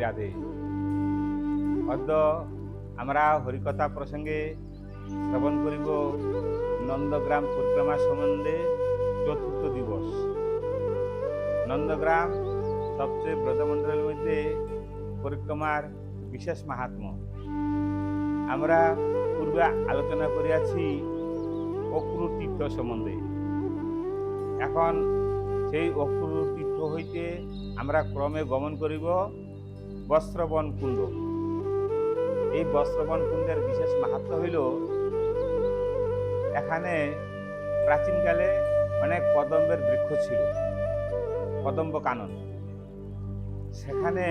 রাধে অদ্য আমরা হরিকথা প্রসঙ্গে শ্রবণ করিব নন্দগ্রাম পরিক্রমা সম্বন্ধে চতুর্থ দিবস নন্দগ্রাম সবচেয়ে ব্রজমণ্ডলের মধ্যে পরিক্রমার বিশেষ মাহাত্ম আমরা পূর্বে আলোচনা করিয়াছি অক্রুর তীর্থ সম্বন্ধে এখন সেই অক্রুর তীর্থ হইতে আমরা ক্রমে গমন করিব। বস্ত্রবন কুণ্ড। এই বস্ত্রবন কুণ্ডের বিশেষ মাহাত্ম হইল, এখানে প্রাচীনকালে অনেক কদম্বের বৃক্ষ ছিল কদম্ব কানন। সেখানে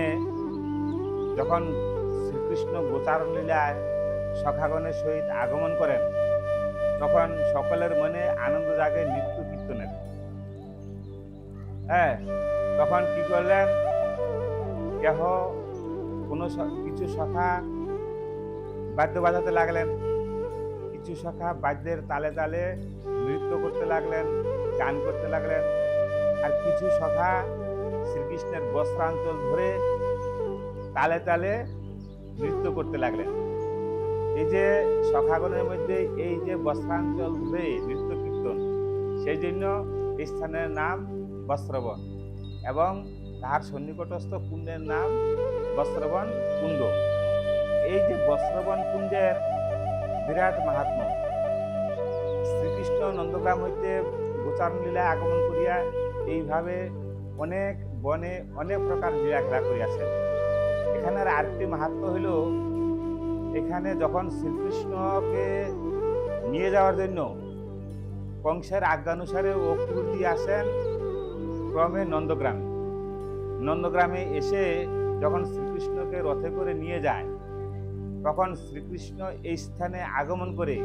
যখন শ্রীকৃষ্ণ গোচারণ লীলায় সখাগণের সহিত আগমন করেন, তখন সকলের মনে আনন্দ জাগে নৃত্য কীর্তনের। হ্যাঁ তখন কি করলেন? কেহ কোনো কিছু সখা বাদ্য বাজাতে লাগলেন, কিছু সখা বাদ্যের তালে তালে নৃত্য করতে লাগলেন, গান করতে লাগলেন, আর কিছু সখা শ্রীকৃষ্ণের বস্ত্রাঞ্চল ধরে তালে তালে নৃত্য করতে লাগলেন। এই যে সখাগণের মধ্যে এই যে বস্ত্রাঞ্চল ধরে নৃত্য কীর্তন, সেই জন্য স্থানের নাম বস্ত্রবন এবং তার সন্নিকটস্থ কুণ্ডের নাম বস্ত্রবন কুণ্ড। এই যে বস্ত্রবন কুণ্ডের বিরাট মাহাত্ম শ্রীকৃষ্ণ নন্দগ্রাম হইতে গোচারণ লীলায় আগমন করিয়া এইভাবে অনেক বনে অনেক প্রকার লীলা খেলা করিয়াছেন। এখানের আরেকটি মাহাত্ম হইল, এখানে যখন শ্রীকৃষ্ণকে নিয়ে যাওয়ার জন্য কংসের আজ্ঞানুসারে অক্রুতি আসেন, ক্রমে নন্দগ্রামে। নন্দগ্রামে এসে যখন শ্রীকৃষ্ণকে রথে করে নিয়ে যায়, তখন শ্রীকৃষ্ণ এই স্থানে আগমন করে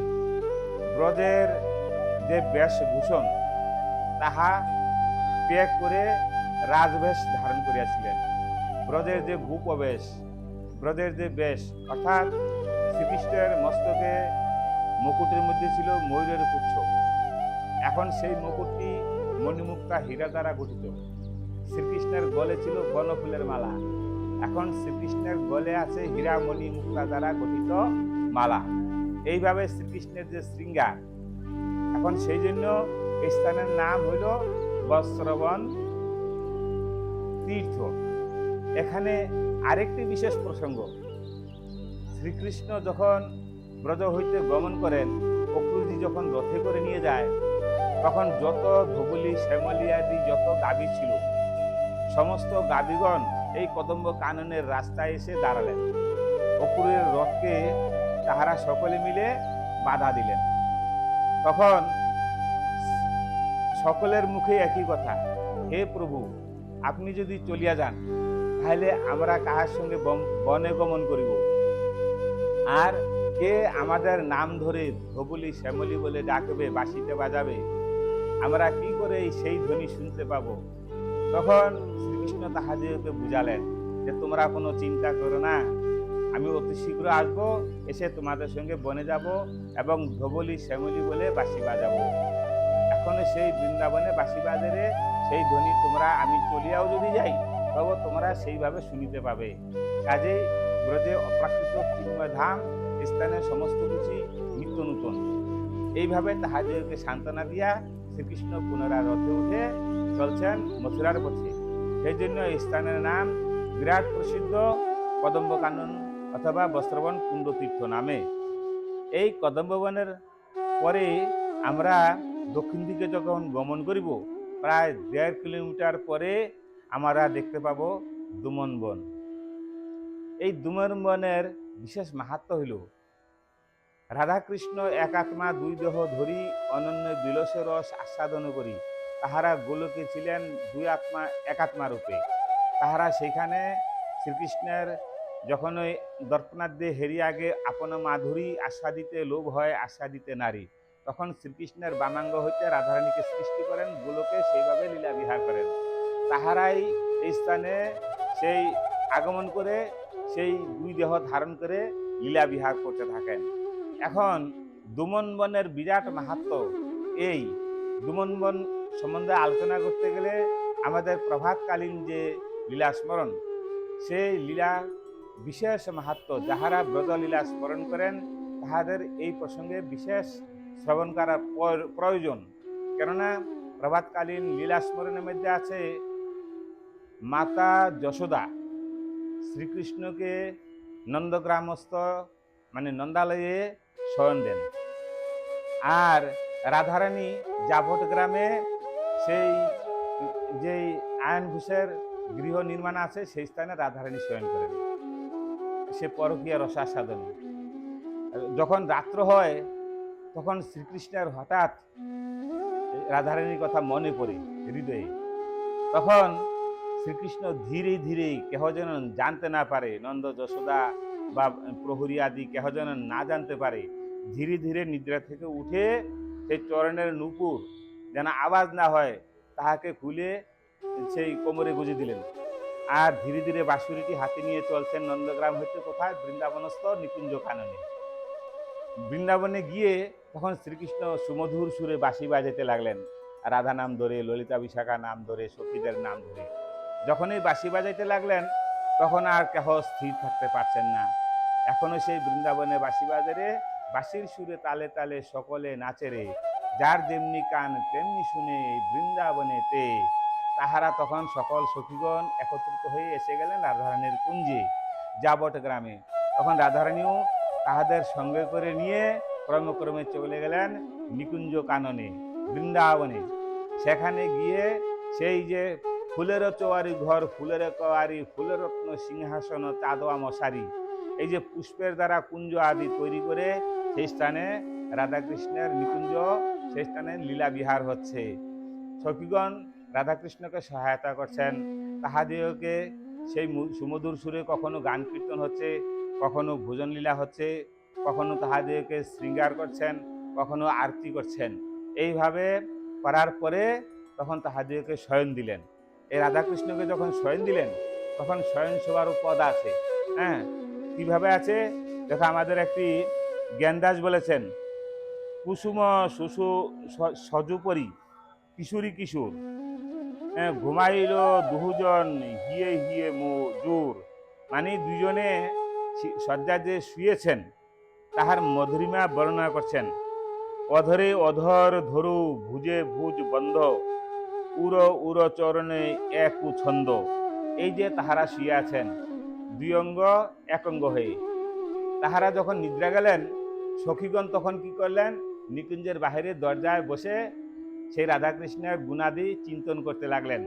ব্রজের যে বেশভূষণ, তাহা ত্যাগ করে রাজবেশ ধারণ করিয়াছিলেন। ব্রজের যে ভূপবেশ ব্রজের যে বেশ, অর্থাৎ শ্রীকৃষ্ণের মস্তকে মুকুটের মধ্যে ছিল ময়ূরের পুচ্ছ। এখন সেই মুকুটটি মণিমুক্তা হীরা দ্বারা গঠিত। শ্রীকৃষ্ণের গলে ছিল বনফুলের মালা। এখন শ্রীকৃষ্ণের গলে আছে হীরা মণি মুক্তা দ্বারা গঠিত মালা। এইভাবে শ্রীকৃষ্ণের যে শৃঙ্গার, এখন সেই জন্য স্থানের নাম হইল বস্ত্রবন তীর্থ। এখানে আরেকটি বিশেষ প্রসঙ্গ। শ্রীকৃষ্ণ যখন ব্রজ হইতে গমন করেন, অক্রুজি যখন রথে করে নিয়ে যায়, তখন যত ধবুলি, শ্যামলি আদি যত গাভী ছিল, সমস্ত গাভীগণ এই কদম্ব কাননের রাস্তায় এসে দাঁড়ালেন। অক্রুরের রথকে তাহারা সকলে মিলে বাধা দিলেন। তখন সকলের মুখে একই কথা, হে প্রভু, আপনি যদি চলিয়া যান, তাহলে আমরা কাহার সঙ্গে বনে গমন করিব। আর কে আমাদের নাম ধরে ধবুলি শ্যামলি বলে ডাকবে, বাঁশিতে বাজাবে, আমরা কি করে সেই ধ্বনি শুনতে পাব? তখন শ্রীকৃষ্ণ তাহাদেরকে বুঝালেন যে তোমরা কোনো চিন্তা করো না। আমি অতি শীঘ্র আসব, এসে তোমাদের সঙ্গে বনে যাব এবং ধবলি, শ্যামলি বলে বাঁশি বাজাবো। এখন সেই বৃন্দাবনে বাঁশি বাজারে সেই ধ্বনি তোমরা, আমি চলিয়াও যদি যাই, তবে তোমরা সেইভাবে শুনিতে পাবে। কাজে ব্রজে অপ্রাকৃত চিন্ময় ধাম, স্থানে সমস্ত কিছু নিত্য নূতন। এইভাবে তাহাদেরকে সান্ত্বনা দিয়া শ্রীকৃষ্ণ পুনরায় রথে উঠে চলছেন মথুরার পথে। সেই জন্য এই স্থানের নাম বিরাট প্রসিদ্ধ কদম্ব কানন অথবা বস্ত্রবন কুণ্ডতীর্থ নামে। এই কদম্ববনের পরে আমরা দক্ষিণ দিকে যখন গমন করিব, প্রায় দেড় কিলোমিটার পরে আমরা দেখতে পাব দুমন বন। এই দুমন বনের বিশেষ মাহাত্ম হইল, রাধাকৃষ্ণ এক আত্মা দুই দেহ ধরি অনন্য বিলস রস আস্বাদন করি। তাহারা গোলকে ছিলেন দুই আত্মা একাত্মা রূপে। তাহারা সেইখানে শ্রীকৃষ্ণের যখন ওই দর্পণাদ্যে হেরি আগে আপন মাধুরী আস্বাদিতে লোভ হয় আস্বাদিতে নারী। তখন শ্রীকৃষ্ণের বামাঙ্গ হইতে রাধারানীকে সৃষ্টি করেন, গোলকে সেইভাবে লীলা বিহার করেন। তাহারাই এই স্থানে সেই আগমন করে, সেই দুই দেহ ধারণ করে লীলা বিহার করতে থাকেন। এখন দুমন বনের বিরাট মাহাত্ম এই। দুমন বন সম্বন্ধে আলোচনা করতে গেলে আমাদের প্রভাতকালীন যে লীলা স্মরণ সেই লীলা বিশেষ মাহাত্ম যাহারা ব্রজলীলা স্মরণ করেন, তাহাদের এই প্রসঙ্গে বিশেষ শ্রবণ করার পর- প্রয়োজন। কেননা প্রভাতকালীন লীলা স্মরণের মধ্যে আছে মাতা যশোদা, শ্রীকৃষ্ণকে নন্দগ্রামস্থ মানে নন্দালয়ে শয়ন দেন। আর রাধারানী জাভট গ্রামে সেই যেই আয়ন ঘোষের গৃহ নির্মাণ আছে, সেই স্থানে রাধারানী শয়ন করেন। সে পরকীয়া রসাস্বাদনে যখন রাত্র হয়, তখন শ্রীকৃষ্ণের হঠাৎ রাধারানীর কথা মনে পড়ে হৃদয়ে। তখন শ্রীকৃষ্ণ ধীরে ধীরে কেহ যেন জানতে না পারে, নন্দ যশোদা বা প্রহরী আদি কেহ যেন না জানতে পারে, ধীরে ধীরে নিদ্রা থেকে উঠে সেই চরণের নুপুর যেন আওয়াজ না হয়, তাহাকে খুলে সেই কোমরে গুঁজে দিলেন। আর ধীরে ধীরে বাঁশুরিটি হাতে নিয়ে চলছেন নন্দগ্রাম হইতে কোথায়? বৃন্দাবনস্থ নিকুঞ্জ কাননে বৃন্দাবনে গিয়ে তখন শ্রীকৃষ্ণ সুমধুর সুরে বাঁশি বাজাতে লাগলেন। রাধা নাম ধরে, ললিতা বিশাখা নাম ধরে, সখীদের নাম ধরে। যখনই বাঁশি বাজাইতে লাগলেন, তখন আর কেহ স্থির থাকতে পারছেন না। এখনও সেই বৃন্দাবনে বাঁশি বাজারে, বাঁশির সুরে তালে তালে সকলে নাচে রে। যার যেমনি কান তেমনি শুনে বৃন্দাবনেতে তাহারা তখন সকল সখীগণ একত্রিত হয়ে এসে গেলেন রাধারানীর কুঞ্জে যাবট গ্রামে। তখন রাধারানীও তাহাদের সঙ্গে করে নিয়ে ক্রমক্রমে চলে গেলেন নিকুঞ্জ কাননে, বৃন্দাবনে। সেখানে গিয়ে সেই যে ফুলের চোয়ারি ঘর ফুলের কোয়ারি ফুলের রত্ন সিংহাসন, চাঁদোয়া মশারি, এই যে পুষ্পের দ্বারা কুঞ্জ আদি তৈরি করে সেই স্থানে রাধাকৃষ্ণের নিকুঞ্জ সেই স্থানে লীলা বিহার হচ্ছে। সখীগণ রাধাকৃষ্ণকে সহায়তা করছেন। তাহাদিওকে সেই সুমধুর সুরে কখনো গান কীর্তন হচ্ছে, কখনো ভোজন লীলা হচ্ছে, কখনো তাহাদিওকে শৃঙ্গার করছেন, কখনো আরতি করছেন। এইভাবে করার পরে তখন তাহাদিওকে শয়ন দিলেন। এই রাধাকৃষ্ণকে যখন শয়ন দিলেন, তখন শয়ন সবার পদ আছে। হ্যাঁ কীভাবে আছে? দেখো আমাদের একটি জ্ঞানদাস বলেছেন কুসুম শুশু সজুপরি কিশোরী কিশোর। হ্যাঁ, ঘুমাইল দুজন হিয়ে হিয়ে মো জোর। মানে দুজনে শয্যা যে শুয়েছেন। তাহার মধুরিমা বর্ণনা করছেন অধরে অধর ধরু ভুজে ভুজ বন্ধ উর উর চরণে এক ছন্দ। এই যে তাহারা শুয়ে আছেন দুই অঙ্গ এক অঙ্গ হয়ে। তাহারা যখন নিদ্রা গেলেন সখীগণ তখন কি করলেন নিকুঞ্জের বাহিরে দরজায় বসে সেই রাধাকৃষ্ণের গুণাদি চিন্তন করতে লাগলেন।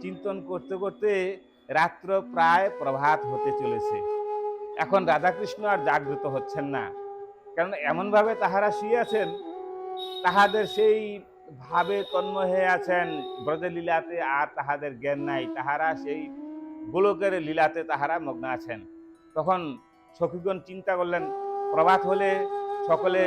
চিন্তন করতে করতে রাত্র প্রায় প্রভাত হতে চলেছে। এখন রাধাকৃষ্ণ আর জাগ্রত হচ্ছেন না। কারণ এমনভাবে তাহারা শুয়ে আছেন, তাহাদের সেই ভাবে তন্ময় হয়ে আছেন ব্রজের লীলাতে আর তাহাদের জ্ঞান নাই, তাহারা সেই গোলকের লীলাতে তাহারা মগ্ন আছেন। তখন সখীগণ চিন্তা করলেন, প্রভাত হলে সকলে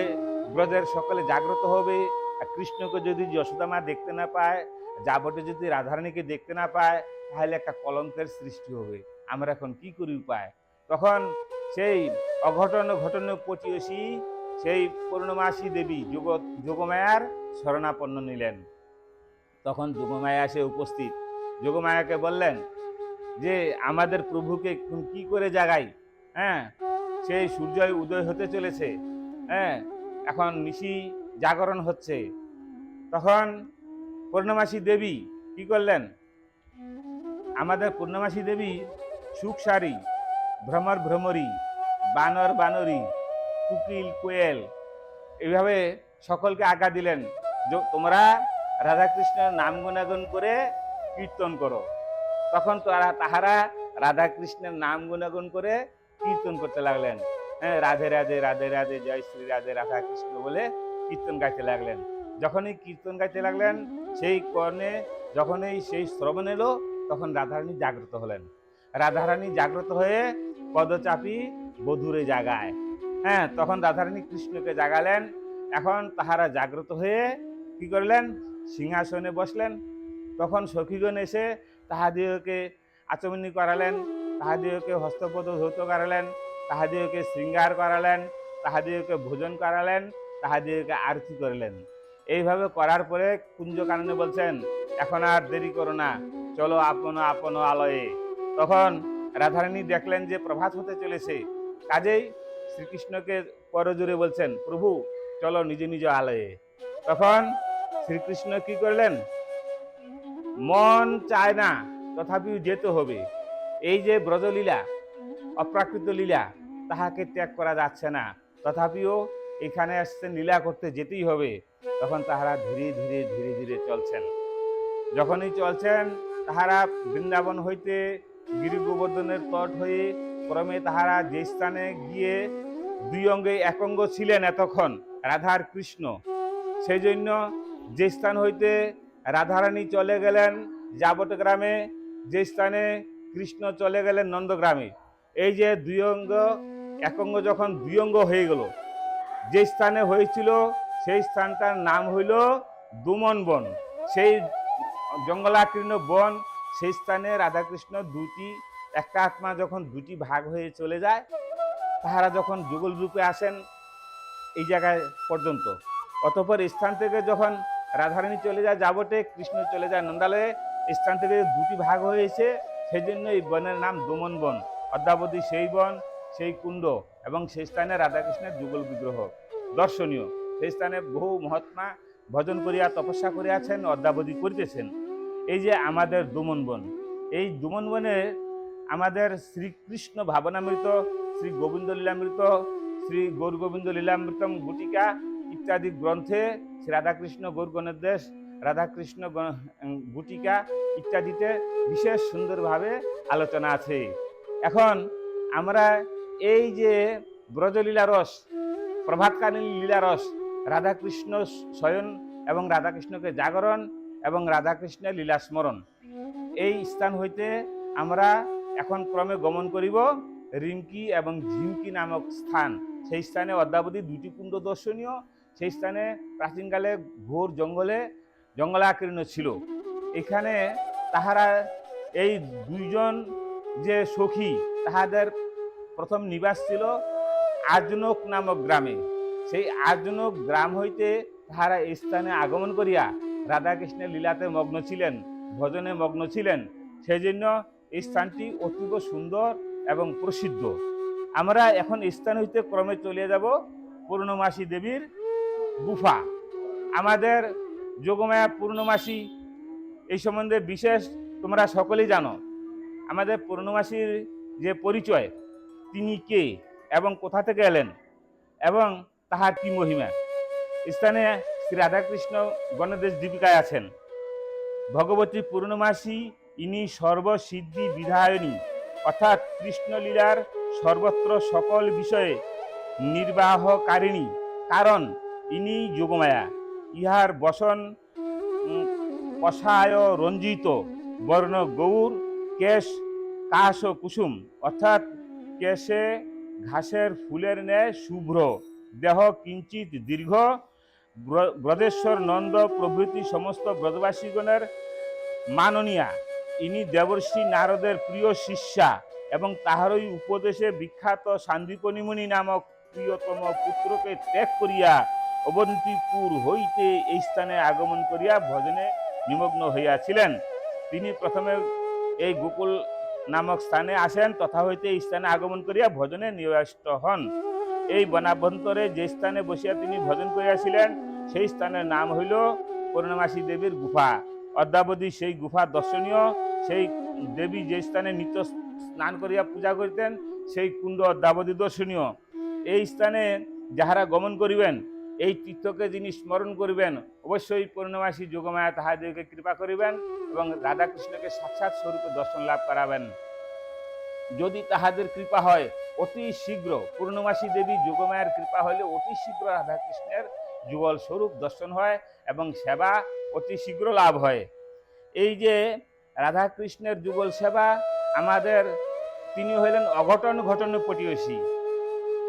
ব্রজের সকলে জাগ্রত হবে। আর কৃষ্ণকে যদি যশোদা মা দেখতে না পায় যাবটে যদি রাধারানীকে দেখতে না পায়, তাহলে একটা কলঙ্কের সৃষ্টি হবে। আমরা এখন কি করি উপায়? তখন সেই অঘটন ঘটন পচিয়সী সেই পূর্ণমাসী দেবী যোগ, যোগমায়ার শরণাপন্ন নিলেন। তখন যোগমায়া এসে উপস্থিত। যোগমায়াকে বললেন যে, আমাদের প্রভুকে কি করে জাগাই? হ্যাঁ সেই সূর্য উদয় হতে চলেছে। হ্যাঁ এখন নিশি জাগরণ হচ্ছে। তখন পূর্ণমাসী দেবী কি করলেন? আমাদের পূর্ণমাসী দেবী সুখ সারি, ভ্রমর ভ্রমরী, বানর বানরী, কুকিল কোয়েল এইভাবে সকলকে আজ্ঞা দিলেন যে তোমরা রাধাকৃষ্ণের নাম গুণাগুণ করে কীর্তন করো। তখন তারা তাহারা রাধাকৃষ্ণের নাম গুণাগুণ করে কীর্তন করতে লাগলেন। হ্যাঁ রাধে রাধে রাধে রাধে, জয় শ্রী রাধে রাধা কৃষ্ণ বলে কীর্তন গাইতে লাগলেন। যখনই কীর্তন গাইতে লাগলেন, সেই কর্ণে যখনই সেই শ্রবণ এলো, তখন রাধারানী জাগ্রত হলেন। রাধারানী জাগ্রত হয়ে পদচাপি বধুরে জাগায়। হ্যাঁ তখন রাধারানী কৃষ্ণকে জাগালেন। এখন তাহারা জাগ্রত হয়ে কি করলেন? সিংহাসনে বসলেন। তখন সখীগণ এসে তাহাদিওকে আচমনি করালেন তাহাদিওকে হস্তপদ ধৌত করালেন। তাহাদিওকে শৃঙ্গার করালেন তাহাদিওকে ভোজন করালেন তাহাদিওকে আরতি করলেন। এইভাবে করার পরে কুঞ্জ কাননে বলছেন, এখন আর দেরি করো না, চলো আপন আপন আলয়ে। তখন রাধারানী দেখলেন যে প্রভাত হতে চলেছে। কাজেই শ্রীকৃষ্ণকে করজোরে বলছেন, প্রভু, চলো নিজ নিজ আলয়ে। তখন শ্রীকৃষ্ণ কি করলেন, মন চায় না, তথাপিও যেতে হবে। এই যে ব্রজলীলা অপ্রাকৃত লীলা তাহাকে ত্যাগ করা যাচ্ছে না। তথাপিও এখানে আসছেন লীলা করতে যেতেই হবে, তখন তাহারা ধীরে ধীরে ধীরে ধীরে চলছেন। যখনই চলছেন, তাহারা বৃন্দাবন হইতে গিরি গোবর্ধনের তট হয়ে ক্রমে তাহারা যে স্থানে গিয়ে দুই অঙ্গে এক অঙ্গ ছিলেন এতক্ষণ, রাধার কৃষ্ণ। সেই জন্য যে স্থান হইতে রাধারানী চলে গেলেন যাবত গ্রামে, যে স্থানে কৃষ্ণ চলে গেলেন নন্দগ্রামে। এই যে দুই অঙ্গ, এক অঙ্গ যখন দুই অঙ্গ হয়ে গেল, যে স্থানে হয়েছিল সেই স্থানটার নাম হইল দুমন বন। সেই জঙ্গলাকীর্ণ বন, সেই স্থানে রাধাকৃষ্ণ দুটি, একটা আত্মা যখন দুটি ভাগ হয়ে চলে যায়, তাহারা যখন যুগল রূপে আসেন এই জায়গায় পর্যন্ত। অতঃপর স্থান থেকে যখন রাধারানী চলে যায় যাবটে, কৃষ্ণ চলে যায় নন্দালয়ে স্থান থেকে দুটি ভাগ হয়েছে সেই জন্য এই বনের নাম দমন বন। অদ্যাবধি সেই বন, সেই কুণ্ড এবং সেই স্থানে রাধাকৃষ্ণের যুগল বিগ্রহ। দর্শনীয়, সেই স্থানে বহু মহাত্মা ভজন করিয়া তপস্যা করিয়াছেন, অদ্যাবধি করিতেছেন। এই যে আমাদের দুমন বন, এই দুমন বনে আমাদের শ্রীকৃষ্ণ ভাবনামৃত, শ্রী গোবিন্দ লীলামৃত, শ্রী গৌর গোবিন্দ লীলামৃতম গুটিকা ইত্যাদি গ্রন্থে শ্রী রাধাকৃষ্ণ গৌর গণেশ রাধাকৃষ্ণ গুটিকা ইত্যাদিতে বিশেষ সুন্দরভাবে আলোচনা আছে। এখন আমরা এই যে ব্রজলীলা রস, প্রভাতকালীন লীলা রস, রাধাকৃষ্ণ শয়ন এবং রাধাকৃষ্ণকে জাগরণ এবং রাধাকৃষ্ণের লীলা স্মরণ, এই স্থান হইতে আমরা এখন ক্রমে গমন করিব রিমকি এবং ঝিমকি নামক স্থান। সেই স্থানে অদ্যাবধি দুটি কুণ্ড দর্শনীয়। সেই স্থানে প্রাচীনকালে ঘোর জঙ্গলে জঙ্গলাকীর্ণ ছিল। এখানে তাহারা এই দুইজন যে সখী তাহাদের প্রথম নিবাস ছিল আজনক নামক গ্রামে। সেই আজনক গ্রাম হইতে তাহারা স্থানে আগমন করিয়া রাধাকৃষ্ণের লীলাতে মগ্ন ছিলেন, ভজনে মগ্ন ছিলেন। সেই জন্য এই স্থানটি অতীব সুন্দর এবং প্রসিদ্ধ। আমরা এখন স্থান হইতে ক্রমে চলে যাব পূর্ণমাসী দেবীর গুফা। আমাদের যোগমায়া পূর্ণমাসী এই সম্বন্ধে বিশেষ তোমরা সকলেই জানো। আমাদের পূর্ণমাসীর যে পরিচয়, তিনি কে এবং কোথা থেকে এলেন এবং তাহার কি মহিমা? স্থানে শ্রী রাধাকৃষ্ণ গণদেশ দীপিকায় আছেন। ভগবতী পূর্ণমাসী ইনি সর্বসিদ্ধি বিধায়নী, অর্থাৎ কৃষ্ণলীলার সর্বত্র সকল বিষয়ে নির্বাহকারিণী, কারণ ইনি যোগমায়া। ইহার বসন কষায় রঞ্জিত বর্ণ গৌর কেশ, কাশ ও কুসুম, অর্থাৎ কেশে ঘাসের ফুলের ন্যায় শুভ্র, দেহ কিঞ্চিত দীর্ঘ, ব্র- ব্রজেশ্বর নন্দ প্রভৃতি সমস্ত ব্রজবাসীগণের মাননীয়া। ইনি দেবর্ষি নারদের প্রিয় শিষ্যা এবং তাহারই উপদেশে বিখ্যাত সান্দীপনিমুনি নামক প্রিয়তম পুত্রকে ত্যাগ করিয়া অবন্তিপুর হইতে এই স্থানে আগমন করিয়া ভজনে নিমগ্ন হইয়াছিলেন। তিনি প্রথমে এই গোকুল নামক স্থানে আসেন তথা হইতে এই স্থানে আগমন করিয়া ভজনে নিবিষ্ট হন। এই বনাভ্যন্তরে যে স্থানে বসিয়া তিনি ভজন করিয়াছিলেন, সেই স্থানের নাম হইল পূর্ণমাসী দেবীর গুফা। অদ্যাবধি সেই গুফা দর্শনীয়। সেই দেবী যে স্থানে নিত্য স্নান করিয়া পূজা করিতেন, সেই কুণ্ড অদ্যাবধি দর্শনীয়। এই স্থানে যাহারা গমন করিবেন এই তীর্থকে যিনি স্মরণ করিবেন, অবশ্যই পূর্ণমাসী যোগমায়া তাহাদেরকে কৃপা করিবেন এবং রাধাকৃষ্ণকে সাক্ষাৎ স্বরূপে দর্শন লাভ করাবেন। যদি তাহাদের কৃপা হয়, অতি শীঘ্র পূর্ণমাসী দেবী যোগমায়ের কৃপা হলে অতি শীঘ্র রাধাকৃষ্ণের যুগল স্বরূপ দর্শন হয় এবং সেবা অতি শীঘ্র লাভ হয়। এই যে রাধাকৃষ্ণের যুগল সেবা আমাদের, তিনি হইলেন অঘটন ঘটন পটিয়সী।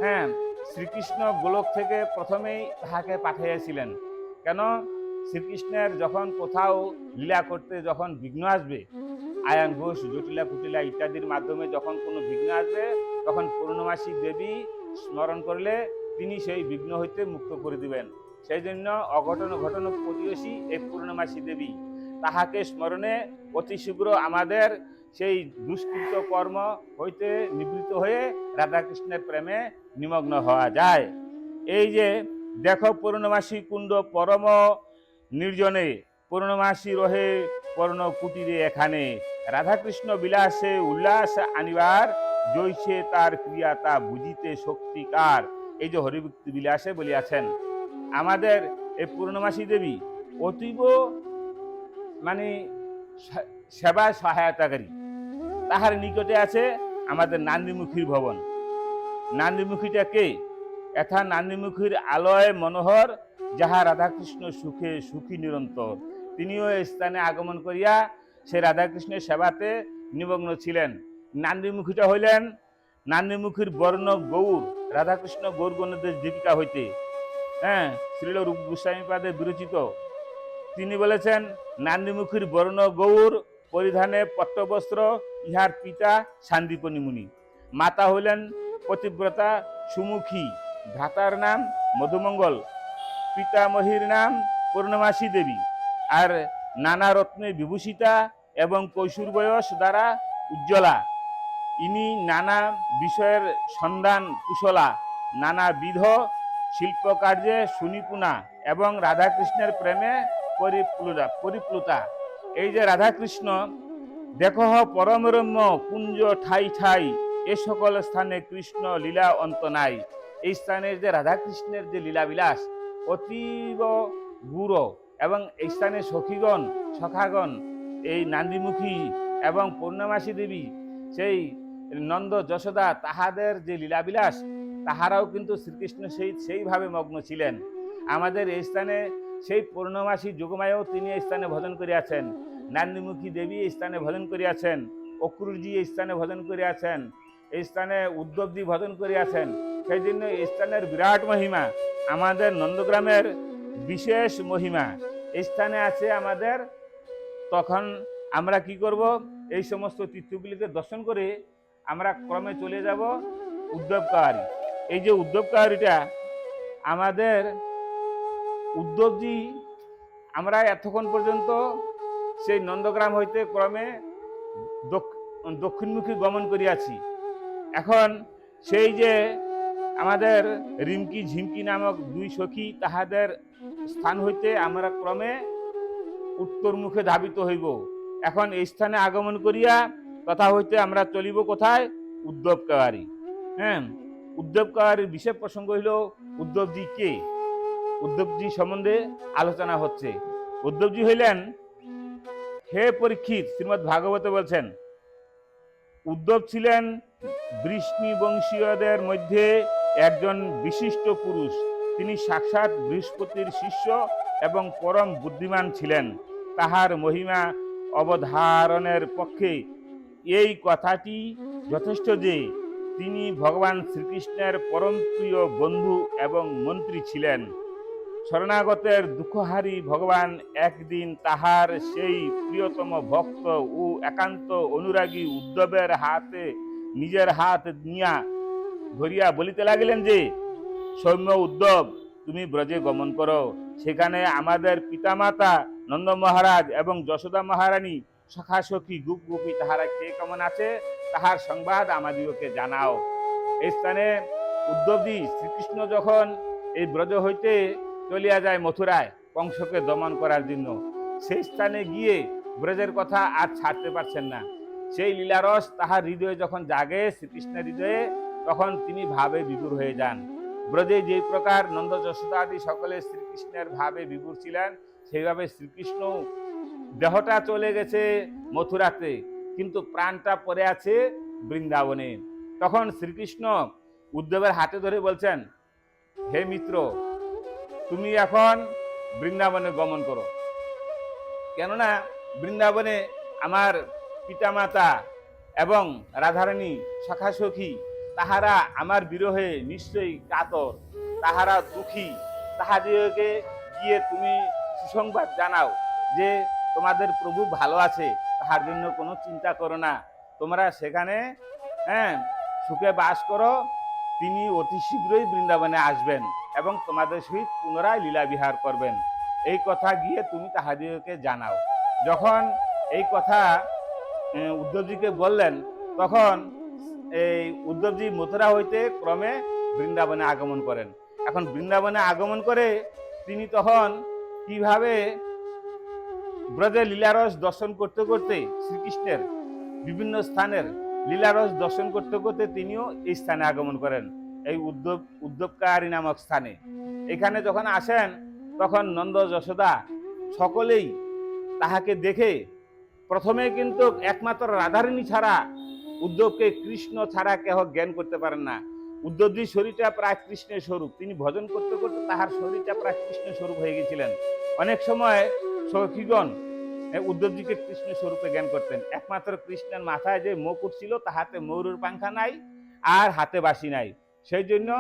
হ্যাঁ শ্রীকৃষ্ণ গোলক থেকে প্রথমেই তাহাকে পাঠাইয়াছিলেন। কেন? শ্রীকৃষ্ণের যখন কোথাও লীলা করতে যখন বিঘ্ন আসবে, আয়ান ঘোষ, জটিলা কুটিলা ইত্যাদির মাধ্যমে যখন কোনো বিঘ্ন আসবে, তখন পূর্ণমাসী দেবী স্মরণ করলে তিনি সেই বিঘ্ন হইতে মুক্ত করে দিবেন। সেই জন্য অঘটন ঘটন প্রতিবেশী এই পূর্ণমাসী দেবী। তাহাকে স্মরণে অতি শীঘ্র আমাদের সেই দুষ্কৃত কর্ম হইতে নিবৃত্ত হয়ে রাধাকৃষ্ণের প্রেমে নিমগ্ন হওয়া যায়। এই যে দেখো পূর্ণমাসী কুণ্ড পরম নির্জনে, পূর্ণমাসী রহে পূর্ণ কুটিরে এখানে। রাধাকৃষ্ণ বিলাসে উল্লাস আনিবার জৈছে তার ক্রিয়া তা বুঝিতে শক্তিকার এই যে হরিভক্তি বিলাসে বলিয়াছেন, আমাদের এই পূর্ণমাসী দেবী অতীব মানে সেবায় সহায়তাকারী তাহার নিকটে আছে আমাদের নান্দিমুখীর ভবন। নান্দিমুখীটা কে? এথা নান্দিমুখীর আলয় মনোহর, যাহা রাধাকৃষ্ণ সুখে সুখী নিরন্তর। তিনিও এই স্থানে আগমন করিয়া সে রাধাকৃষ্ণের সেবাতে নিমগ্ন ছিলেন। নান্দিমুখীটা হইলেন নান্দিমুখীর বর্ণ গৌর, রাধাকৃষ্ণ গৌর গণদের দীপিকা হইতে। হ্যাঁ শ্রীল রূপ গোস্বামী পাদে বিরচিত। তিনি বলেছেন, নান্দিমুখীর বর্ণ গৌর, পরিধানে পট্টবস্ত্র, ইহার পিতা শান্তিপনি মুনি। মাতা হইলেন পতিব্রতা সুমুখী। ভ্রাতার নাম মধুমঙ্গল, পিতামহীর নাম পূর্ণমাসী দেবী। আর নানা রত্নে বিভূষিতা এবং কৈশোর বয়স দ্বারা উজ্জ্বলা। ইনি নানা বিষয়ের সন্ধান কুশলা নানাবিধ শিল্পকার্যে সুনিপুণা এবং রাধাকৃষ্ণের প্রেমে পরিপ্লুতা পরিপ্লুতা। এই যে রাধাকৃষ্ণ, দেখো পরমরম্য কুঞ্জ ঠাই ঠাই। এ সকল স্থানে কৃষ্ণ লীলা অন্ত নাই। এই স্থানের যে রাধাকৃষ্ণের যে লীলাবিলাস অতীব গুড় এবং এই স্থানে সখীগণ, সখাগণ, এই নান্দিমুখী এবং পূর্ণমাসী দেবী, সেই নন্দ যশোদা তাহাদের যে লীলাবিলাস, তাহারাও কিন্তু শ্রীকৃষ্ণ সেই, সেইভাবে মগ্ন ছিলেন। আমাদের এই স্থানে সেই পূর্ণমাসী যুগমায়ও তিনি এই স্থানে ভজন করিয়াছেন। নান্দিমুখী দেবী এই স্থানে ভজন করিয়াছেন। অক্রুরজি এই স্থানে ভজন করিয়াছেন। এই স্থানে উদ্ধবজি ভজন করিয়াছেন। সেই জন্য এই স্থানের বিরাট মহিমা, আমাদের নন্দগ্রামের বিশেষ মহিমা। এই স্থানে আছে আমাদের, তখন আমরা কি করব? এই সমস্ত তীর্থগুলিকে দর্শন করে আমরা ক্রমে চলে যাব উদ্ধব কাহারি। এই যে উদ্ধব কাহারিটা, আমাদের উদ্ধবজি আমরা এতক্ষণ পর্যন্ত সেই নন্দগ্রাম হইতে ক্রমে দক্ষ- দক্ষিণমুখী গমন করিয়াছি। এখন সেই যে আমাদের রিমকি ঝিমকি নামক দুই সখী তাহাদের স্থান হইতে আমরা ক্রমে উত্তর মুখে ধাবিত হইব। এখন এই স্থানে আগমন করিয়া কথা হইতে আমরা চলিব কোথায়? উদ্ধব কাওয়ারি। হ্যাঁ উদ্ধব কাওয়ারির বিশেষ প্রসঙ্গ হইল উদ্ধবজি কে? উদ্ধবজি সম্বন্ধে আলোচনা হচ্ছে। উদ্ধবজি হইলেন হে পরীক্ষিত শ্রীমৎ ভাগবত বলছেন উদ্ধব ছিলেন বংশীয়দের মধ্যে একজন বিশিষ্ট পুরুষ। তিনি সাক্ষাৎ বৃহস্পতির শিষ্য এবং পরম বুদ্ধিমান ছিলেন। তাহার মহিমা অবধারণের পক্ষে এই কথাটি যথেষ্ট যে, তিনি ভগবান শ্রীকৃষ্ণের পরম প্রিয় বন্ধু এবং মন্ত্রী ছিলেন। শরণাগতের দুঃখহারী ভগবান একদিন তাহার সেই প্রিয়তম ভক্ত ও একান্ত অনুরাগী উদ্ধবের হাতে নিজের হাত নিয়া ধরিয়া বলিতে লাগিলেন যে, সৌম্য উদ্ধব, তুমি ব্রজে গমন করো। সেখানে আমাদের পিতামাতা নন্দ মহারাজ এবং যশোদা মহারানী সখা সখী গুপ গুপি তাহারা কে কেমন আছে? তাহার সংবাদ আমাদিগকে জানাও। এই স্থানে উদ্ধবজি শ্রীকৃষ্ণ যখন এই ব্রজ হইতে চলিয়া যায় মথুরায়, কংসকে দমন করার জন্য। সেই স্থানে গিয়ে ব্রজের কথা আর ছাড়তে পারছেন না। সেই লীলারস তাহার হৃদয়ে যখন জাগে শ্রীকৃষ্ণের হৃদয়ে, তখন তিনি ভাবে বিভুর হয়ে যান। ব্রজে যে প্রকার নন্দ যশোদা আদি সকলে শ্রীকৃষ্ণের ভাবে বিভুর ছিলেন, সেইভাবে শ্রীকৃষ্ণ দেহটা চলে গেছে মথুরাতে, কিন্তু প্রাণটা পড়ে আছে বৃন্দাবনে। তখন শ্রীকৃষ্ণ উদ্ধবের হাতে ধরে বলছেন, হে মিত্র তুমি এখন বৃন্দাবনে গমন করো। কেননা বৃন্দাবনে আমার পিতামাতা এবং রাধারানী সখা সখী, তাহারা আমার বিরহে নিশ্চয়ই কাতর, তাহারা দুঃখী। তাহাদিগকে গিয়ে তুমি সুসংবাদ জানাও যে তোমাদের প্রভু ভালো আছে, তাহার জন্য কোনো চিন্তা করো না। তোমরা সেখানে হ্যাঁ সুখে বাস করো, তিনি অতি শীঘ্রই বৃন্দাবনে আসবেন। এবং তোমাদের সহিত পুনরায় লীলা বিহার করবেন। এই কথা গিয়ে তুমি তাহাদিগকে জানাও। যখন এই কথা উদ্ধবজিকে বললেন, তখন এই উদ্ধবজি মথুরা হইতে ক্রমে বৃন্দাবনে আগমন করেন। এখন বৃন্দাবনে আগমন করে তিনি তখন কীভাবে ব্রজে লীলারস দর্শন করতে করতে শ্রীকৃষ্ণের বিভিন্ন স্থানের লীলারস দর্শন করতে করতে তিনিও এই স্থানে আগমন করেন। এই উদ্যোগ, উদ্যোগকারী নামক স্থানে। এখানে যখন আসেন, তখন নন্দ যশোদা সকলেই তাহাকে দেখে প্রথমে কিন্তু একমাত্র রাধারণী ছাড়া উদ্ধবকে কৃষ্ণ ছাড়া কেহ জ্ঞান করতে পারেন না। উদ্ধবজির শরীরটা প্রায় কৃষ্ণের স্বরূপ। তিনি ভজন করতে করতে তাহার শরীরটা প্রায় কৃষ্ণের স্বরূপ হয়ে গেছিলেন। অনেক সময় সখীগণ উদ্ধবজিকে কৃষ্ণ স্বরূপে জ্ঞান করতেন। একমাত্র কৃষ্ণের মাথায় যে মুকুট ছিল, তাহাতে ময়ূরের পাংখা নাই আর হাতে বাসি নাই। সেই জন্য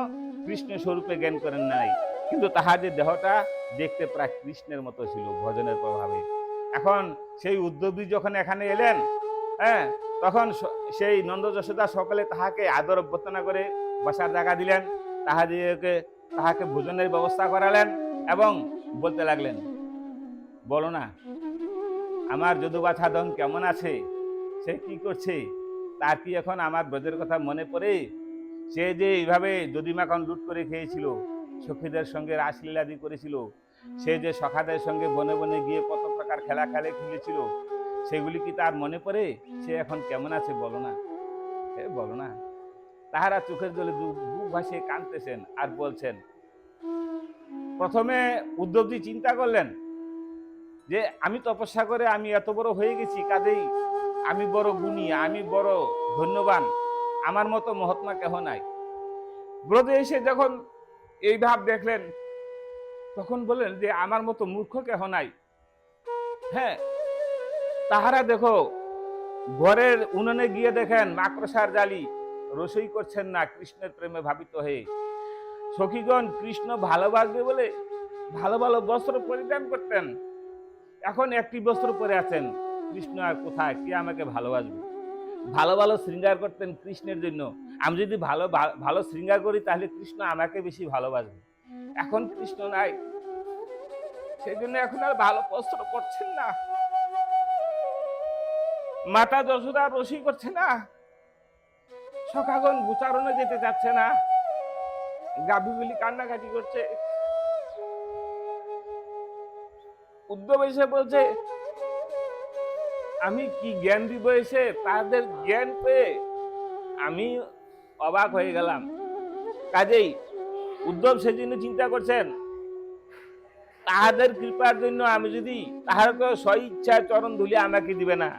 কৃষ্ণ স্বরূপে জ্ঞান করেন নাই। কিন্তু তাহার যে দেহটা দেখতে প্রায় কৃষ্ণের মতো ছিল, ভজনের প্রভাবে। এখন সেই উদ্যোগী যখন এখানে এলেন হ্যাঁ তখন সেই নন্দ যশোদা সকলে তাহাকে আদর অভ্যর্থনা করে বসার জায়গা দিলেন। তাহাদিকে তাহাকে ভোজনের ব্যবস্থা করালেন এবং বলতে লাগলেন, বলো না, আমার যদুবা সাধন কেমন আছে? সে কি করছে? তার কি এখন আমার ব্রজের কথা মনে পড়ে? সে যে এইভাবে যদিমাখন লুট করে খেয়েছিল, সখীদের সঙ্গে রাসলীলাদি করেছিল, সে যে সখাদের সঙ্গে বনে বনে গিয়ে কত প্রকার খেলা খেলে খেলেছিল, সেগুলি কি তার মনে পড়ে? সে এখন কেমন আছে বলো না। এ বলো না। তাহারা চোখের জলে দু- বুক ভাসিয়ে কাঁদতেছেন আর বলছেন, প্রথমে উদ্ধবজি চিন্তা করলেন যে, আমি তপস্যা করে আমি এত বড় হয়ে গেছি, কাজেই আমি বড় গুণী, আমি বড় ধন্যবান। আমার মতো মহাত্মা কেহ নাই। ব্রজে এসে যখন এই ভাব দেখলেন, তখন বললেন যে, আমার মতো মূর্খ কেহ নাই? হ্যাঁ তাহারা দেখো, ঘরের উনুনে গিয়ে দেখেন, মাকড়সার জালি, রসই করছেন না, কৃষ্ণের প্রেমে ভাবিত হয়ে। সখীগণ কৃষ্ণ ভালোবাসবে বলে ভালো ভালো বস্ত্র পরিধান করতেন। এখন একটি বস্ত্র পরে আছেন, কৃষ্ণ আর কোথায়, কে আমাকে ভালোবাসবে? ভালো ভালো শৃঙ্গার করতেন কৃষ্ণের জন্য। আমি যদি ভালো ভালো শৃঙ্গার করি, তাহলে কৃষ্ণ আমাকে বেশি ভালোবাসবে। এখন কৃষ্ণ নাই। সেই জন্য এখন আর ভালো বস্ত্র করছেন না। মাতা যশোদা রসি করছে না। সখাগণ গুচারণে যেতে চাচ্ছে না। গাভীগুলি কান্নাকাটি করছে। উদ্যোগ এসে বলছে আমি কি জ্ঞান দিব এসে তাদের জ্ঞান পেয়ে আমি অবাক হয়ে গেলাম। কাজেই উদ্ধব সেজন্য চিন্তা করছেন, তাহাদের কৃপার জন্য আমি যদি তাহার স্ব ইচ্ছায় চরণ ধুলি আমাকে দিবে না।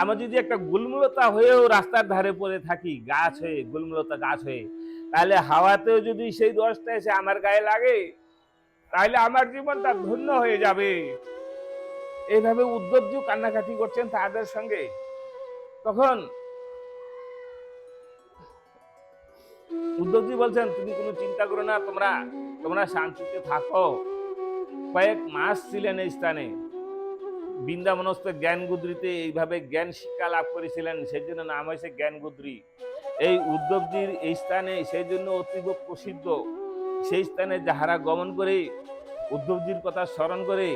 আমার যদি একটা গুলমূলতা হয়েও রাস্তার ধারে পড়ে থাকি, গাছ হয়ে, গুলমূলতা গাছ হয়ে, তাহলে হাওয়াতেও যদি সেই দশটা এসে আমার গায়ে লাগে, তাহলে আমার জীবনটা ধন্য হয়ে যাবে। এইভাবে উদ্যোগজু কান্নাকাটি করছেন তাদের সঙ্গে, তখন উদ্যোগজি বলছেন, তুমি কোনো চিন্তা করো না, তোমরা তোমরা শান্তিতে থাকো। কয়েক মাস ছিলেন এই স্থানে। বৃন্দাবনস্থ জ্ঞান গুদ্রিতে এইভাবে জ্ঞান শিক্ষা লাভ করেছিলেন সেই জন্য নাম হয়েছে জ্ঞান গুদ্রি এই উদ্যোগজির এই স্থানে সেই জন্য অতীব প্রসিদ্ধ। সেই স্থানে যাহারা গমন করে উদ্যোগজির কথা স্মরণ করে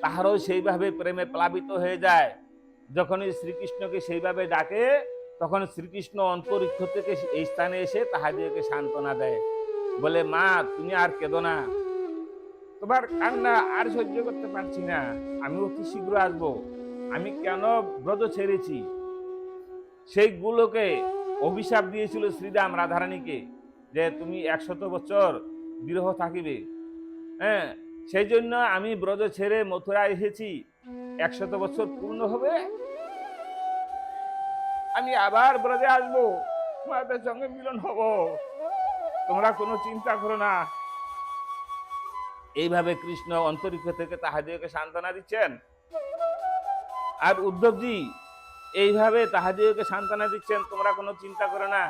তাহারও সেইভাবে প্রেমে প্লাবিত হয়ে যায়। যখনই শ্রীকৃষ্ণকে সেইভাবে ডাকে, তখন শ্রীকৃষ্ণ অন্তরিক্ষ থেকে এই স্থানে এসে তাহাদেরকে সান্ত্বনা দেয়। বলে, মা, তুমি আর কেঁদো না। তোমার কান্না আর সহ্য করতে পারছি না। আমি অতি শীঘ্র আসব। আমি কেন ব্রত ছেড়েছি? সেইগুলোকে অভিশাপ দিয়েছিল শ্রীরাম রাধারানীকে যে, তুমি একশত বছর বিরহ থাকিবে। হ্যাঁ সেই জন্য আমি ব্রজ ছেড়ে মথুরা এসেছি। একশত বছর পূর্ণ হবে। আমি আবার ব্রজে আসব। তোমাদের সঙ্গে মিলন হব। তোমরা কোনো চিন্তা করো না। এইভাবে কৃষ্ণ অন্তরিক্ষ থেকে তাহাদিওকে সান্ত্বনা দিচ্ছেন। আর উদ্ধবজি, এইভাবে তাহাদিওকে সান্ত্বনা দিচ্ছেন, তোমরা কোনো চিন্তা করো না।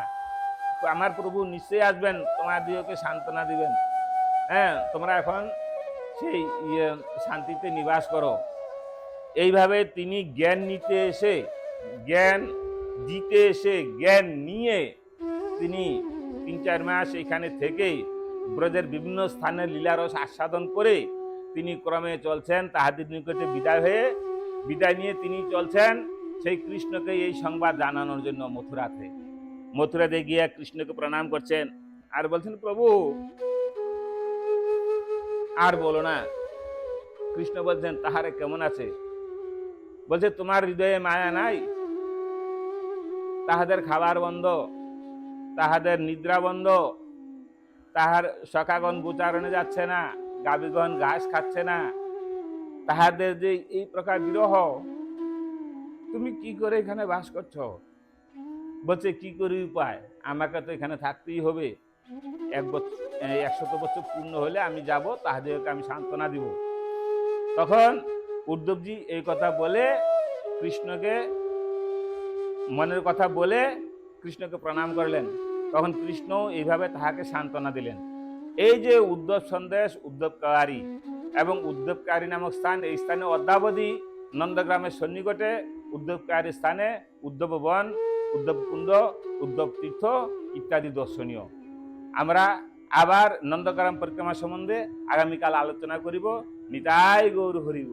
আমার প্রভু নিশ্চয়ই আসবেন তোমাদিওকে সান্ত্বনা দিবেন। হ্যাঁ তোমরা এখন সেই ইয়ে শান্তিতে নিবাস করো। এইভাবে তিনি জ্ঞান নিতে এসে, জ্ঞান দিতে এসে, জ্ঞান নিয়ে তিনি তিন চার মাস এখানে থেকেই ব্রজের বিভিন্ন স্থানে লীলারস আস্বাদন করে তিনি ক্রমে চলছেন, তাহাদের নিকটে বিদায় হয়ে বিদায় নিয়ে তিনি চলছেন সেই কৃষ্ণকে এই সংবাদ জানানোর জন্য মথুরাতে। মথুরাতে গিয়ে কৃষ্ণকে প্রণাম করছেন। আর বলছেন, প্রভু আর বলো না। কৃষ্ণ বলছেন, তাহারে কেমন আছে? বলছে, তোমার হৃদয়ে মায়া নাই? তাহাদের খাবার বন্ধ, তাহাদের নিদ্রা বন্ধ, তাহার সখাগণ গোচারণে যাচ্ছে না গাবিগণ ঘাস খাচ্ছে না, তাহাদের যে এই প্রকার বিরহ, তুমি কি করে এখানে বাস করছ? বলছে, কি করি উপায়? আমাকে তো এখানে থাকতেই হবে। এক বছর একশত বছর পূর্ণ হলে আমি যাব তাহাদেরকে আমি সান্ত্বনা দিব। তখন উদ্ধবজি এই কথা বলে কৃষ্ণকে, মনের কথা বলে কৃষ্ণকে প্রণাম করলেন। তখন কৃষ্ণ এইভাবে তাহাকে সান্ত্বনা দিলেন। এই যে উদ্ধব সন্দেশ উদ্ধবকারী এবং উদ্ধবকারী নামক স্থান, এই স্থানে অদ্যাবধি নন্দগ্রামের সন্নিকটে উদ্ধবকারী স্থানে উদ্ধব বন, উদ্ধব কুণ্ড, উদ্ধব তীর্থ ইত্যাদি দর্শনীয়। আমরা আবার নন্দগ্রাম পরিক্রমা সম্বন্ধে আগামীকাল আলোচনা করিব নিতাই গৌর হরিব।